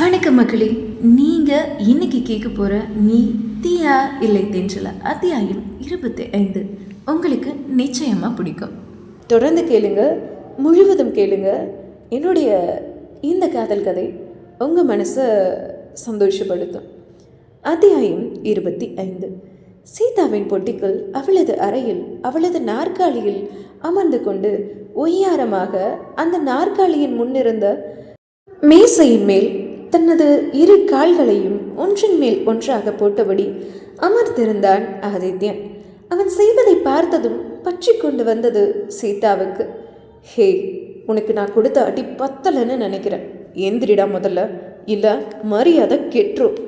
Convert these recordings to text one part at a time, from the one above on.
வணக்கம் மக்களே நீங்கள் இன்னைக்கு கேட்க போகிற நீ தீயா இல்லை தென்றல? அத்தியாயம் இருபத்தி ஐந்து உங்களுக்கு நிச்சயமாக பிடிக்கும். தொடர்ந்து கேளுங்க. முழுவதும் கேளுங்க. என்னுடைய இந்த காதல் கதை உங்கள் மனசை சந்தோஷப்படுத்தும். அத்தியாயம் இருபத்தி ஐந்து சீதாவின் பொட்டிக்குள் அவளது அறையில் அவளது நாற்காலியில் அமர்ந்து கொண்டு ஒய்யாரமாக அந்த நாற்காலியின் முன்னிருந்த மேசையின் மேல் தனது இரு கால்களையும் ஒன்றின் மேல் ஒன்றாக போட்டபடி அமர்ந்திருந்தான் ஆதித்யன். அவன் செய்வதை பார்த்ததும் பற்றி கொண்டு வந்தது சீதாவுக்கு. ஹே உனக்கு நான் கொடுத்த அடி பத்தலைன்னு நினைக்கிறேன். எந்திரிடா முதல்ல. இல்லை மரியாதை கெட்டுரும்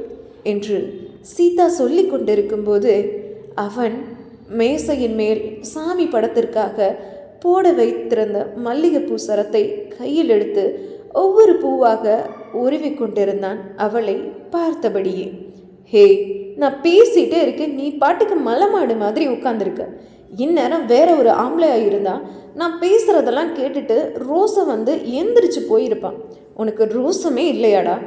என்று சீதா சொல்லி கொண்டிருக்கும்போது அவன் மேசையின் மேல் சாமி படத்திற்காக போட வைத்திருந்த மல்லிகைப்பூ சரத்தை கையில் எடுத்து ஒவ்வொரு பூவாக உருவி கொண்டிருந்தான் அவளை பார்த்தபடியே. ஹே நான் பேசிட்டே இருக்கேன். நீ பாட்டுக்கு மலமாடு மாதிரி உட்காந்துருக்க இந்நேரம் வேற ஒரு ஆம்பளையாக இருந்தா நான் பேசுறதெல்லாம் கேட்டுட்டு ரோஸை வந்து எந்திரிச்சு போயிருப்பான். உனக்கு ரோசமே இல்லையாடா?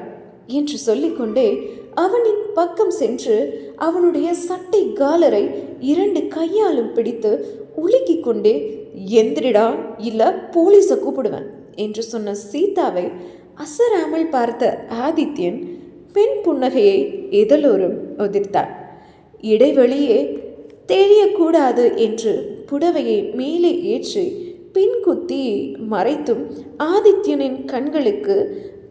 என்று சொல்லிக்கொண்டே அவனின் பக்கம் சென்று அவனுடைய சட்டை காலரை இரண்டு கையாலும் பிடித்து உலுக்கி கொண்டே எந்திரிடா இல்லை போலீஸை கூப்பிடுவேன் என்று சொன்ன சீதாவை அசராமல் பார்த்த ஆதித்யன் பெண் புன்னகையை எதலோரும் உதிர்த்தார் இடைவெளியே தெரியக்கூடாது என்று புடவையை மேலே ஏற்றி பின் குத்தி மறைத்தும் ஆதித்யனின் கண்களுக்கு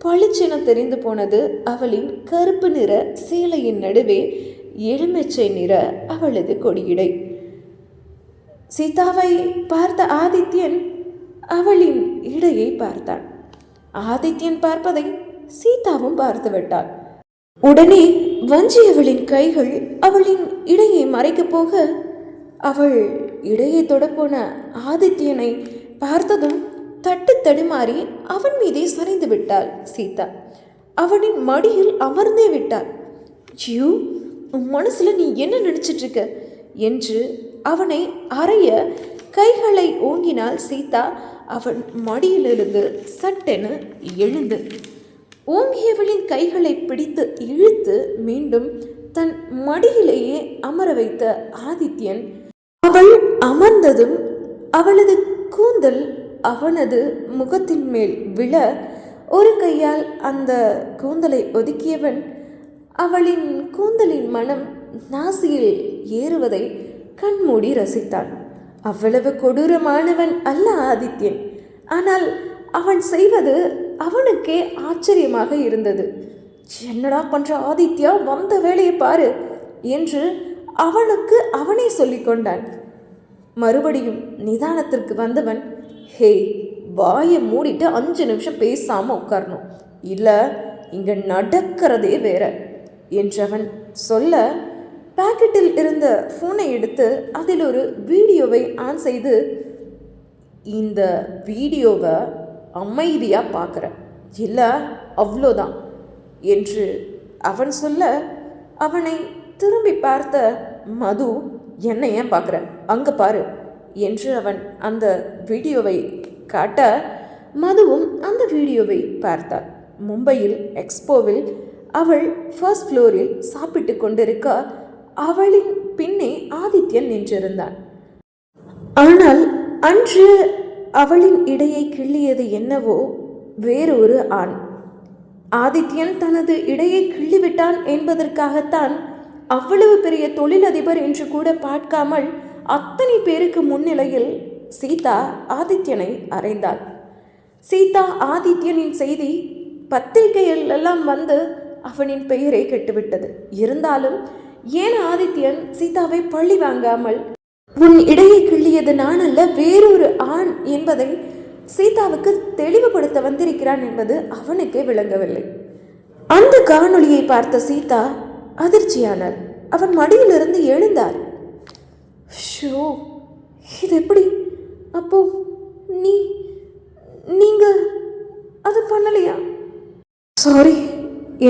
பளிச்சென தெரிந்து போனது அவளின் கருப்பு நிற சேலையின் நடுவே எலுமிச்சை நிற அவளது கொடியிடை. சீதாவை பார்த்த ஆதித்யன் அவளின் இடையை பார்த்தான். ஆதித்யன் பார்ப்பதை சீதாவும் பார்த்து விட்டாள். உடனே வஞ்சியவளின் கைகள் அவளின் இடையை மறைக்கப் போக அவள் இடையை தொடப்போன ஆதித்யனை பார்த்ததும் தட்டு தடுமாறி அவன் மீதே சரிந்து விட்டாள் சீதா. அவனின் மடியில் அமர்ந்தே விட்டாள். ஜியூ உன் மனசுல நீ என்ன நினைச்சிட்டு இருக்க என்று அவனை அறைய கைகளை ஓங்கினாள் சீதா. அவன் மடியிலிருந்து சட்டென எழுந்து ஓங்கியவளின் கைகளை பிடித்து இழுத்து மீண்டும் தன் மடியிலேயே அமர வைத்த ஆதித்யன் அவள் அமர்ந்ததும் அவளது கூந்தல் அவனது முகத்தின் மேல் விழ ஒரு கையால் அந்த கூந்தலை ஒதுக்கியவன் அவளின் கூந்தலின் மனம் நாசியில் ஏறுவதை கண்மூடி ரசித்தான். அவ்வளவு கொடூரமானவன் அல்ல ஆதித்யன். ஆனால் அவன் செய்வது அவனுக்கே ஆச்சரியமாக இருந்தது. என்னடா பண்ற ஆதித்யா வந்த வேலையை பாரு என்று அவனுக்கு அவனே சொல்லிக்கொண்டான் மறுபடியும் நிதானத்திற்கு வந்தவன் ஹே வாயை மூடிட்டு அஞ்சு நிமிஷம் பேசாம உட்காரணும். இல்லை இங்க நடக்கிறதே வேற என்றவன் சொல்ல பாக்கெட்டில் இருந்த ஃபோனை எடுத்து அதில் ஒரு வீடியோவை ஆன் செய்து இந்த வீடியோவை அமைதியாக பார்க்குறேன் இல்லை அவ்வளோதான் என்று அவன் சொல்ல அவனை திரும்பி பார்த்த மது என்ன ஏன் பார்க்குற அங்கே பாரு என்று அவன் அந்த வீடியோவை காட்ட மதுவும் அந்த வீடியோவை பார்த்தாள். மும்பையில் எக்ஸ்போவில் அவள் ஃபர்ஸ்ட் ஃப்ளோரில் சாப்பிட்டு கொண்டிருக்க அவளின் பின்னே ஆதித்யன் நின்றிருந்தான். ஆனால் அன்று அவளின் இடையை கிள்ளியது என்னவோ வேறொரு ஆண். ஆதித்யன் தனது இடையை கிள்ளிவிட்டான் என்பதற்காகத்தான் அவ்வளவு பெரிய தொழிலதிபர் என்று கூட பார்க்காமல் அத்தனை பேருக்கு முன்னிலையில் சீதா ஆதித்யனை அறைந்தாள். சீதா ஆதித்யனின் செய்தி பத்திரிகைகளெல்லாம் வந்து அவனின் பெயரை கெட்டுவிட்டது. இருந்தாலும் ஏன் ஆதித்யன் சீதாவை பழி வாங்காமல் உன் இடையை கிள்ளியது நான் அல்ல வேறொரு ஆண் என்பதை சீதாவுக்கு தெளிவுபடுத்த வந்திருக்கிறான் என்பது அவனுக்கே விளங்கவில்லை. அந்த காணொளியை பார்த்த சீதா அதிர்ச்சியானாள். அவன் மடியிலிருந்து எழுந்தாள். ஷோ இது எப்படி? அப்போ நீ நீங்க அது பண்ணலையா? சாரி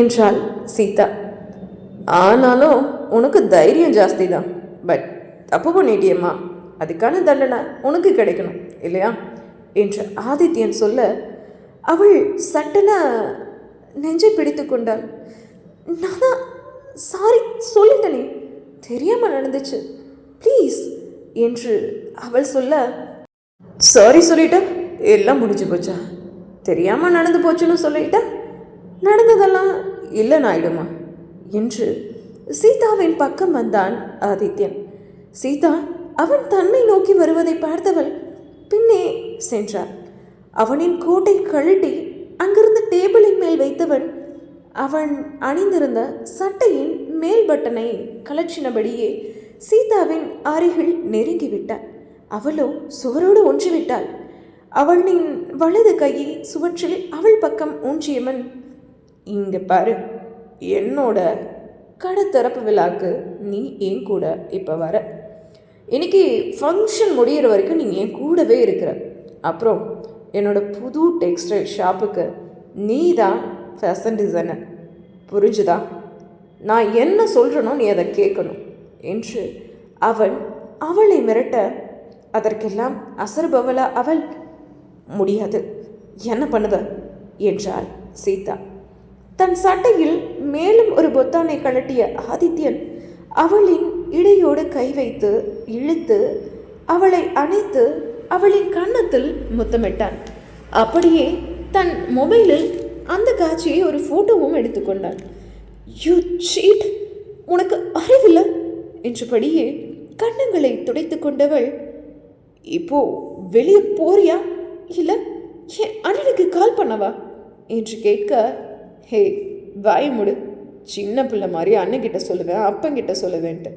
என்றாள் சீதா. ஆனாலும் உனக்கு தைரியம் ஜாஸ்தி தான் பட் தப்பு பண்ணிட்டியம்மா. அதுக்கான தண்டனை உனக்கு கிடைக்கணும் இல்லையா? என்று ஆதித்யன் சொல்ல அவள் சட்டன நெஞ்சை பிடித்து கொண்டாள். நான்? சாரி சொல்லிட்டனே. தெரியாமல் நடந்துச்சு. ப்ளீஸ் என்று அவள் சொல்ல சாரி சொல்லிட்ட. எல்லாம் முடிஞ்சு போச்சா? தெரியாமல் நடந்து போச்சுன்னு சொல்லிட்ட? நடந்ததெல்லாம் இல்லைன்னு ஆயிடுமா என்று சீதாவின் பக்கம் வந்தான் ஆதித்யன். சீதா அவன் தன்னை நோக்கி வருவதை பார்த்தவள். பின்னே சென்றார் அவனின் கோட்டை கழட்டி அங்கிருந்த டேபிளின் மேல் வைத்தவன் அவன் அணிந்திருந்த சட்டையின் மேல் பட்டனை கலற்றினபடியே சீதாவின் அருகில் நெருங்கிவிட்டான் அவளோ சுவரோடு ஒன்றிவிட்டாள். அவளின் வலது கையை சுவற்றில் அவள் பக்கம் ஊன்றியவன். இங்க பாரு என்னோட கடத்திறப்பு விழாக்கு நீ என் கூட இப்போ வர? இன்னைக்கு ஃபங்க்ஷன் முடியிற வரைக்கும் நீ என் கூடவே இருக்கிற. அப்புறம் என்னோடய புது டெக்ஸ்டைல் ஷாப்புக்கு நீ தான் ஃபேஷன் டிசைனர் புரிஞ்சுதா? நான் என்ன சொல்கிறனோ நீ அதை கேட்கணும் என்று அவன் அவளை மிரட்ட அதற்கெல்லாம் அசர்பவளா அவள் முடியாது. என்ன பண்ணுத? என்றாள் சீதா. தன் சட்டையில் மேலும் ஒரு பொத்தானை கழட்டிய ஆதித்யன் அவளின் இடையோடு கை வைத்து இழுத்து அவளை அணைத்து அவளின் கன்னத்தில் முத்தமிட்டான். அப்படியே தன் மொபைலில் அந்த காட்சியை ஒரு ஃபோட்டோவும் எடுத்துக்கொண்டான் யூ சீட் உனக்கு அறிவில்லை? என்றபடியே கன்னங்களை துடைத்து கொண்டவள் இப்போ வெளியே போறியா? இல்லை என் அண்ணனுக்கு கால் பண்ணவா? என்று கேட்க ஹே வாய் முடு. சின்ன பிள்ளை மாதிரி அண்ணன்கிட்ட சொல்லுவேன் அப்பங்கிட்ட சொல்லுவேன்ட்டு.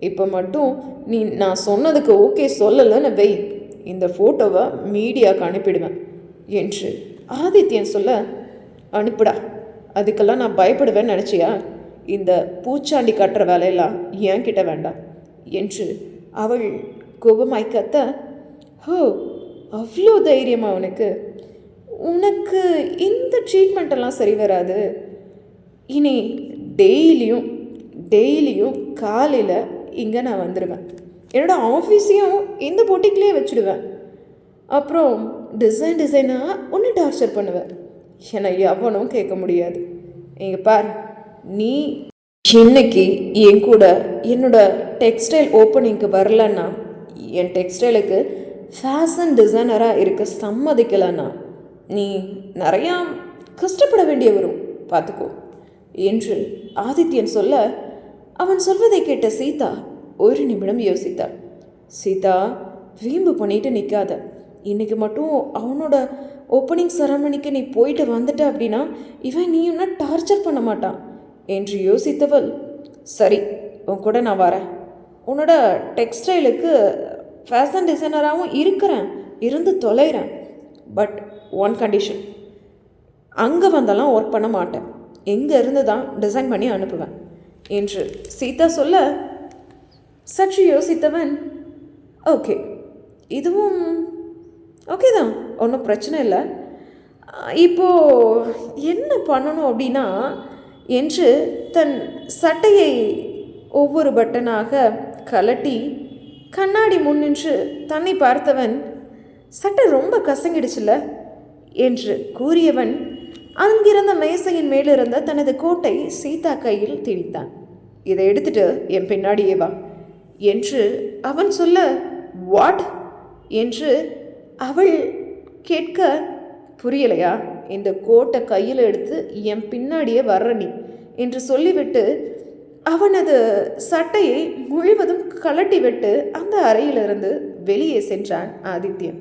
இப்போ மட்டும் நீ நான் சொன்னதுக்கு ஓகே சொல்லலைன்னு வை. இந்த ஃபோட்டோவை மீடியாவுக்கு அனுப்பிடுவேன் என்று ஆதித்யன் சொல்ல அனுப்புடா. அதுக்கெல்லாம் நான் பயப்படுவேன்னு நினச்சியா? இந்த பூச்சாண்டி கட்டுற வேலையெல்லாம் என்கிட்ட வேண்டாம் என்று அவள் கோபமாய் கத்த ஹோ அவ்வளோ தைரியமா உனக்கு உனக்கு இந்த ட்ரீட்மெண்ட்டெல்லாம் சரி வராது. இனி டெய்லியும் டெய்லியும் காலையில் இங்கே நான் வந்துடுவேன் என்னோட ஆஃபீஸையும் இந்த பொட்டிக்கிலே வச்சுடுவேன். அப்புறம் டிசைன் டிசைனாக ஒன்று டார்ச்சர் பண்ணுவேன். என்னை எவனும் கேட்க முடியாது. இங்கே பார் நீ இன்னைக்கு என் கூட என்னோட டெக்ஸ்டைல் ஓப்பனிங்க்கு வரலன்னா என் டெக்ஸ்டைலுக்கு ஃபேஷன் டிசைனராக இருக்க சம்மதிக்கலைன்னா நீ நிறையா கஷ்டப்பட வேண்டிய வரும் பார்த்துக்கோ. என்று ஆதித்யன் சொல்ல அவன் சொல்வதை கேட்ட சீதா ஒரு நிமிடம் யோசித்தாள். சீதா வீம்பு பண்ணிட்டு நிற்காத இன்னைக்கு மட்டும் அவனோட ஓப்பனிங் செரமனிக்கு நீ போயிட்டு வந்துட்ட அப்படின்னா இவன் நீ என்ன டார்ச்சர் பண்ண மாட்டான் என்று யோசித்தவள் சரி உன் கூட நான் வரேன். உன்னோட டெக்ஸ்டைலுக்கு ஃபேஷன் டிசைனராகவும் இருக்கிறேன். இருந்து தொலைகிறேன் பட் ஒன் கண்டிஷன் அங்கே வந்தாலும் ஒர்க் பண்ண மாட்டேன். எங்கே இருந்து தான் டிசைன் பண்ணி அனுப்புவேன். என்று சீதா சொல்ல சற்று யோசித்தவன். ஓகே இதுவும் ஓகே தான். ஒன்றும் பிரச்சனை இல்லை. இப்போது என்ன பண்ணணும் அப்படின்னா என்று தன் சட்டையை ஒவ்வொரு பட்டனாக கலட்டி கண்ணாடி முன் நின்று தன்னை பார்த்தவன் சட்டை ரொம்ப கசங்கிடுச்சுல என்று கூறியவன் அங்கிருந்த மேசையின் மேலிருந்த தனது கோட்டை சீதா கையில் திணித்தான். இதை எடுத்துட்டு என் பின்னாடியே வா என்று அவன் சொல்ல வாட் என்று அவள் கேட்க புரியலையா இந்த கோட்டை கையில் எடுத்து என் பின்னாடியே வர்ற நீ என்று சொல்லிவிட்டு அவனது சட்டையை முழுவதும் கலட்டிவிட்டு அந்த அறையிலிருந்து வெளியே சென்றான் ஆதித்யன்.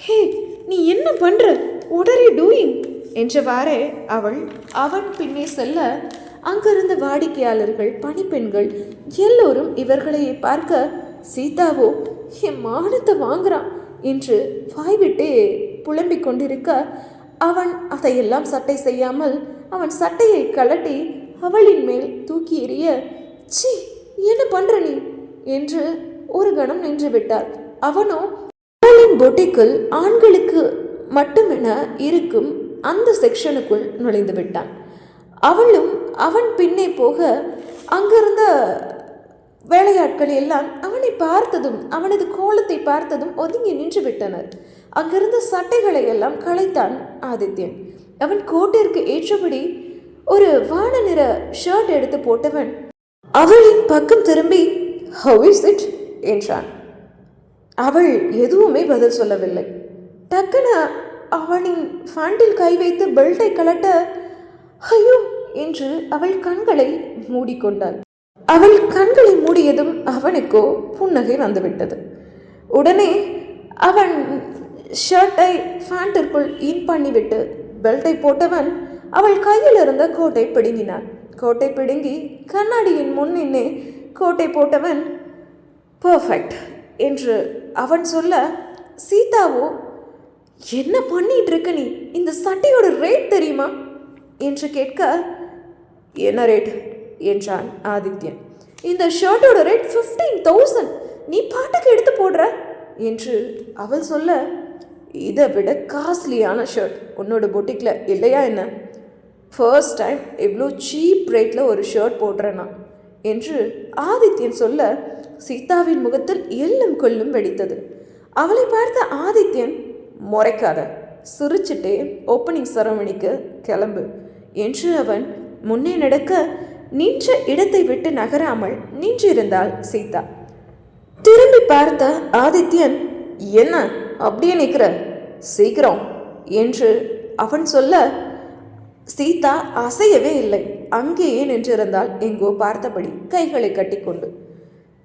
ஹே நீ என்ன பண்ற? What டூயிங் என்றவாறே அவள் அவன் பின்னே செல்ல அங்கிருந்த வாடிக்கையாளர்கள் பணிப்பெண்கள் எல்லோரும் இவர்களை பார்க்க சீதாவோ என் மானத்தை வாங்குறான் என்று வாய்விட்டே புலம்பிக் கொண்டிருக்க அவன் அதையெல்லாம் சட்டை செய்யாமல் அவன் சட்டையை கழட்டி அவளின் மேல் தூக்கி எறிய சி என்ன பண்ற நீ? என்று ஒரு கணம் நின்று விட்டார் அவனோ அவளின் பொட்டிக்குள் ஆண்களுக்கு மட்டுமென இருக்கும் அந்த செக்ஷனுக்குள் நுழைந்து விட்டான் அவளும் அவன் பின்னே போக அங்கிருந்த வேலையாட்கள் எல்லாம் அவனை பார்த்ததும் அவனது கோலத்தை பார்த்ததும் ஒதுங்கி நின்று விட்டனர் அங்கிருந்த சட்டைகளை எல்லாம் களைத்தான் ஆதித்யன். அவன் கோட்டிற்கு ஏற்றபடி ஒரு வான நிற ஷர்ட் எடுத்து போட்டவன் அவளின் பக்கம் திரும்பி ஹவ் இஸ் இட் என்றான். அவள் எதுவுமே பதில் சொல்லவில்லை. டக்குன அவனின் ஃபேண்டில் கை வைத்து பெல்ட்டை கலட்ட ஐயோ! என்று அவள் கண்களை மூடிக்கொண்டாள். அவள் கண்களை மூடியதும் அவனுக்கோ புன்னகை வந்துவிட்டது. உடனே அவன் ஷர்ட்டை ஃபேண்டிற்குள் இன் பண்ணிவிட்டு பெல்ட்டை போட்டவன் அவள் கையில் இருந்த கோட்டை பிடுங்கினான். கோட்டை பிடுங்கி கண்ணாடியின் முன்னின்னே கோட்டை போட்டவன் பர்ஃபெக்ட்! என்று அவன் சொல்ல சீதாவோ என்ன பண்ணிட்டு இருக்க நீ? இந்த சட்டையோட ரேட் தெரியுமா? என்று கேட்க என்ன ரேட் என்றான் ஆதித்யன். இந்த ஷர்ட்டோட ரேட் ஃபிஃப்டீன் தௌசண்ட் நீ பாட்டுக்கு எடுத்து போடுற? என்று அவள் சொல்ல இதை விட காஸ்ட்லியான ஷர்ட் உன்னோட பொட்டிக்கில் இல்லையா என்ன? ஃபர்ஸ்ட் டைம் இவ்வளோ சீப் ரேட்டில் ஒரு ஷர்ட் போடுறேன்னா என்று ஆதித்யன் சொல்ல சீதாவின் முகத்தில் எல்லும் கொல்லும் வெடித்தது. அவளை பார்த்த ஆதித்யன் முறைக்காத சிரிச்சிட்டே ஓப்பனிங் சரவணிக்கு கிளம்பு என்று அவன் முன்னே நடக்க நின்ற இடத்தை விட்டு நகராமல் நின்றிருந்தாள் சீதா. திரும்பி பார்த்த ஆதித்யன் என்ன அப்படியே நிற்கிற சீக்கிரம் என்று அவன் சொல்ல சீதா அசையவே இல்லை. அங்கேயே நின்றிருந்தாள். எங்கோ பார்த்தபடி கைகளை கட்டிக்கொண்டு.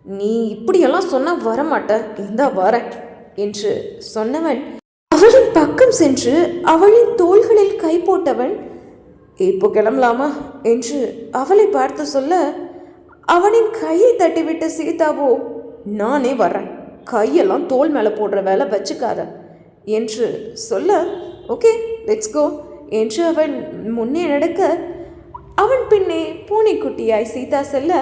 நீ இப்படியெல்லாம் சொன்னால் வரமாட்ட இருந்தா வரேன் என்று சொன்னவன் அவளின் பக்கம் சென்று அவளின் தோள்களில் கை போட்டவன் இப்போ கிளம்பலாமா? என்று அவளை பார்த்து சொல்ல அவனின் கையை தட்டிவிட்ட சீதாவோ நானே வர்றேன். கையெல்லாம் தோல் மேலே போடுற வேலை வச்சுக்காத. என்று சொல்ல ஓகே லெட்ஸ் கோ என்று அவன் முன்னே நடக்க அவன் பின்னே பூனைக்குட்டியாய் சீதா செல்ல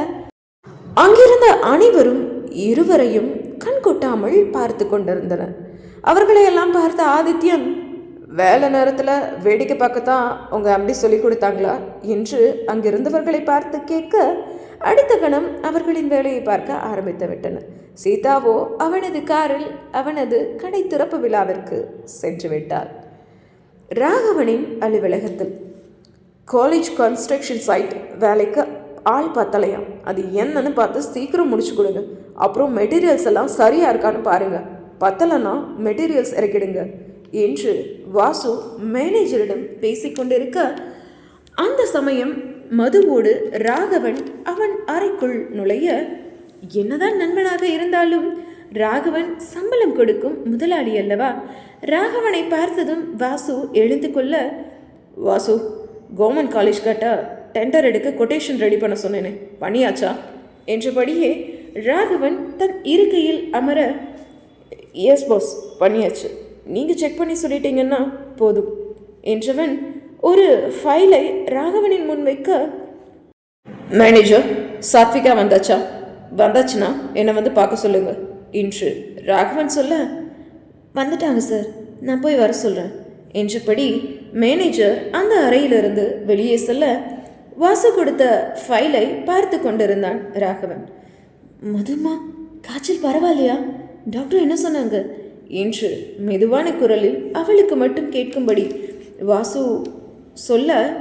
அங்கிருந்த அனைவரும் இருவரையும் கண் கொட்டாமல் பார்த்து கொண்டிருந்தனர். அவர்களையெல்லாம் பார்த்த ஆதித்யன் வேலை நேரத்தில் வேடிக்கை பார்க்கத்தான் உங்கள் அப்படி சொல்லி கொடுத்தாங்களா? என்று அங்கிருந்தவர்களை பார்த்து கேட்க அடுத்த கணம் அவர்களின் வேலையை பார்க்க ஆரம்பித்து விட்டனர். சீதாவோ அவனது காரில் அவனது கடை திறப்பு விழாவிற்கு சென்று விட்டார். ராகவனின் அலுவலகத்தில் காலேஜ் கன்ஸ்ட்ரக்ஷன் சைட் வேலைக்கு ஆள் பத்தலையாம் அது என்னன்னு பார்த்து சீக்கிரம் முடிச்சு கொடுங்க. அப்புறம் மெட்டீரியல்ஸ் எல்லாம் சரியாக இருக்கான்னு பாருங்க. பத்தலைன்னா மெட்டீரியல்ஸ் இறக்கிடுங்க. என்று வாசு மேனேஜரிடம் பேசிக்கொண்டிருக்க அந்த சமயம் மதுவோடு ராகவன் அவன் அறைக்குள் நுழைய என்னதான் நண்பனாக இருந்தாலும் ராகவன் சம்பளம் கொடுக்கும் முதலாளி அல்லவா? ராகவனை பார்த்ததும் வாசு எழுந்து கொள்ள வாசு கவர்மெண்ட் காலேஜ் கட்ட டெண்டர் எடுக்க கொட்டேஷன் ரெடி பண்ண சொன்னேனே. பண்ணியாச்சா என்றபடியே ராகவன் தன் இருக்கையில் அமர எஸ் பாஸ் பண்ணியாச்சு நீங்கள் செக் பண்ணி சொல்லிட்டீங்கன்னா போதும். என்றவன் ஒரு ஃபைலை ராகவனின் முன் வைக்க மேனேஜர் சாத்விகா வந்தாச்சா? வந்தாச்சுன்னா என்னை வந்து பார்க்க சொல்லுங்க. இன்று ராகவன் சொல்ல வந்துட்டாங்க சார் நான் போய் வர சொல்கிறேன் என்றபடி மேனேஜர் அந்த அறையிலிருந்து வெளியே செல்ல வாசு கொடுத்த ஃபைலை பார்த்து கொண்டிருந்தான் ராகவன். மதுமா காய்ச்சல் பரவாயில்லையா? டாக்டர் என்ன சொன்னாங்க? என்று மெதுவான குரலில் அவளுக்கு மட்டும் கேட்கும்படி வாசு சொல்ல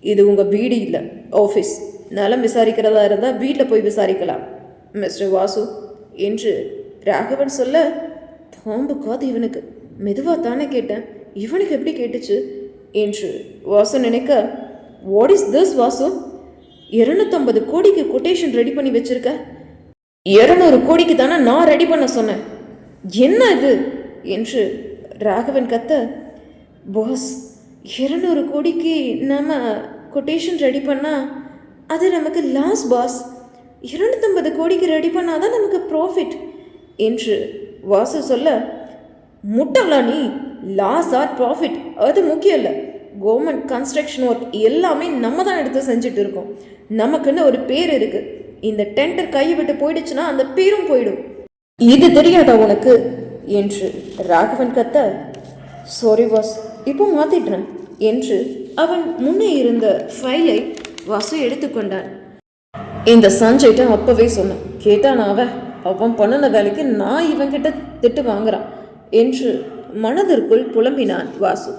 இது உங்கள் வீடு இல்லை ஆஃபீஸ். நலம் விசாரிக்கிறதா இருந்தால் வீட்டில் போய் விசாரிக்கலாம் மிஸ்டர் வாசு என்று ராகவன் சொல்ல பாம்பு காது இவனுக்கு. மெதுவாக தானே கேட்டேன். இவனுக்கு எப்படி கேட்டுச்சு? என்று வாசு நினைக்க வாட் இஸ் திஸ் வாசு இருநூத்தம்பது கோடிக்கு கொட்டேஷன் ரெடி பண்ணி வச்சிருக்க. இருநூறு கோடிக்கு தானே நான் ரெடி பண்ண சொன்னேன். என்ன இது? என்று ராகவன் கத்த பாஸ் இருநூறு கோடிக்கு நம்ம கொட்டேஷன் ரெடி பண்ணால் அது நமக்கு லாஸ் பாஸ் இருநூத்தம்பது கோடிக்கு ரெடி பண்ணாதான் நமக்கு ப்ராஃபிட் என்று வாசு சொல்ல முட்டாளா நீ? லாஸ் ஆர் ப்ராஃபிட் அது முக்கியம் இல்லை. கவர்மெண்ட் கன்ஸ்ட்ரக்ஷன் ஒர்க் எல்லாமே நம்ம தான் எடுத்து செஞ்சுட்டு இருக்கோம். நமக்குன்னு ஒரு பேர் இருக்குது இந்த டெண்டர் கையை விட்டு போயிடுச்சுன்னா அந்த பேரும் போயிடும். இது தெரியாதா உனக்கு? என்று ராகவன் கத்த சாரி பாஸ் இப்போ மாற்றிடுறேன் என்று அவன் முன்னே இருந்த ஃபைலை வாசு எடுத்துக்கொண்டான் இந்த சஞ்சய்ட்ட அப்பவே சொன்னேன் கேட்டான் அவன் அவன் பண்ணின வேலைக்கு நான் இவன்கிட்ட திட்டு வாங்குறான். என்று மனதிற்குள் புலம்பினான் வாசு.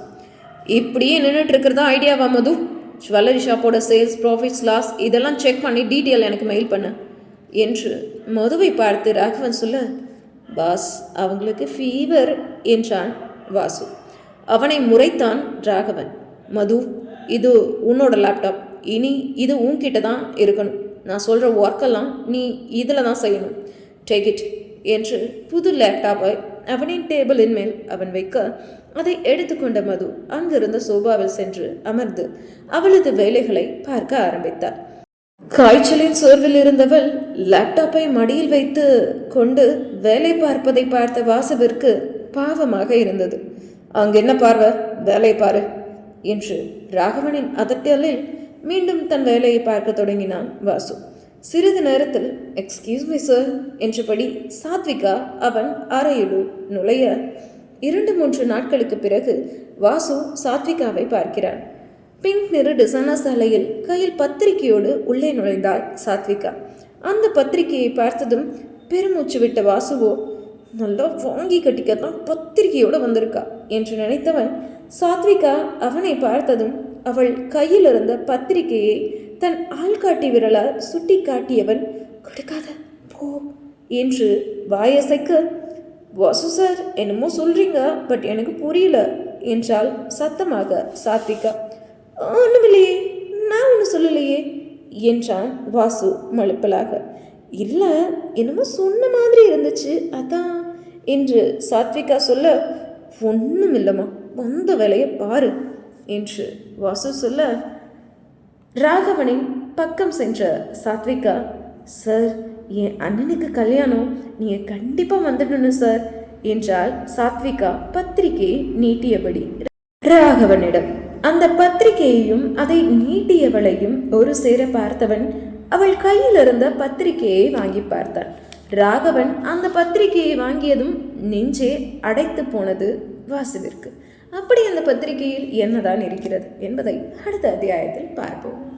இப்படியே நின்றுட்டு இருக்கிறதா ஐடியாவா மது? ஜுவல்லரி ஷாப்போட சேல்ஸ் ப்ராஃபிட்ஸ் லாஸ் இதெல்லாம் செக் பண்ணி டீட்டெயில் எனக்கு மெயில் பண்ணு. என்று மதுவை பார்த்து ராகவன் சொல்ல பாஸ் அவங்களுக்கு ஃபீவர் என்றான் வாசு. அவனை முறைத்தான் ராகவன். மது இது உன்னோட லேப்டாப் இனி இது உன்கிட்ட தான் இருக்கணும். நான் சொல்கிற ஒர்க்கெல்லாம் நீ இதில் தான் செய்யணும். டேக் இட் என்று புது லேப்டாப்பை அவனின் டேபிளின் மேல் அவன் வைக்க அதை எடுத்துக்கொண்ட மது அங்கிருந்த சோபாவில் சென்று அமர்ந்து அவளது வேலைகளை பார்க்க ஆரம்பித்தாள். காய்ச்சலின் சோர்வில் இருந்தவள் லேப்டாப்பை மடியில் வைத்து கொண்டு வேலை பார்ப்பதை பார்த்த வாசுவிற்கு பாவமாக இருந்தது. அங்க என்ன பார்வை? வேலை பாரு என்று ராகவனின் அதட்டலில் மீண்டும் தன் வேலையை பார்க்க தொடங்கினான் வாசு. சிறிது நேரத்தில் எக்ஸ்கியூஸ் மீ சார் என்றபடி சாத்விகா அவன் அறையிலுள் நுழைய இரண்டு மூன்று நாட்களுக்கு பிறகு வாசு சாத்விகாவை பார்க்கிறான் பிங்க் நிற டிசைனர் சாலையில் கையில் பத்திரிகையோடு உள்ளே நுழைந்தாள் சாத்விகா. அந்த பத்திரிகையை பார்த்ததும் பெருமூச்சு விட்ட வாசுவோ நல்லா வாங்கி கட்டிக்கத்தான் பத்திரிகையோடு வந்திருக்கா என்று நினைத்தவன் சாத்விகா அவனை பார்த்ததும் அவள் கையில் இருந்த பத்திரிகையை தன் ஆள்காட்டி விரலால் சுட்டி காட்டியவன் கொடுக்காத போ என்று வாயசைக்க வாசு சார் என்னமோ சொல்கிறீங்க பட் எனக்கு புரியல என்றால் சத்தமாக சாத்விகா. ஒன்றுமில்லையே நான் ஒன்று சொல்லலையே என்றான் வாசு மழுப்பலாக. இல்லை என்னமோ சொன்ன மாதிரி இருந்துச்சு அதான் என்று சாத்விகா சொல்ல ஒன்றும் இல்லைம்மா வந்த வேலையை பாரு என்று வாசு சொல்ல. ராகவனின் பக்கம் சென்ற சாத்விகா சார் என் அண்ணனுக்கு கல்யாணம் நீங்கள் கண்டிப்பாக வந்துடணும் சார் என்றால் சாத்விகா பத்திரிகையை நீட்டியபடி. ராகவனிடம் அந்த பத்திரிகையையும் அதை நீட்டியவளையும் ஒரு சேர பார்த்தவன் அவள் கையில் இருந்த பத்திரிகையை வாங்கி பார்த்தான். ராகவன் அந்த பத்திரிகையை வாங்கியதும் நெஞ்சே அடைத்து போனது வாசுவிற்கு. அப்படி அந்த பத்திரிகையில் என்னதான் இருக்கிறது என்பதை அடுத்த அத்தியாயத்தில் பார்ப்போம்.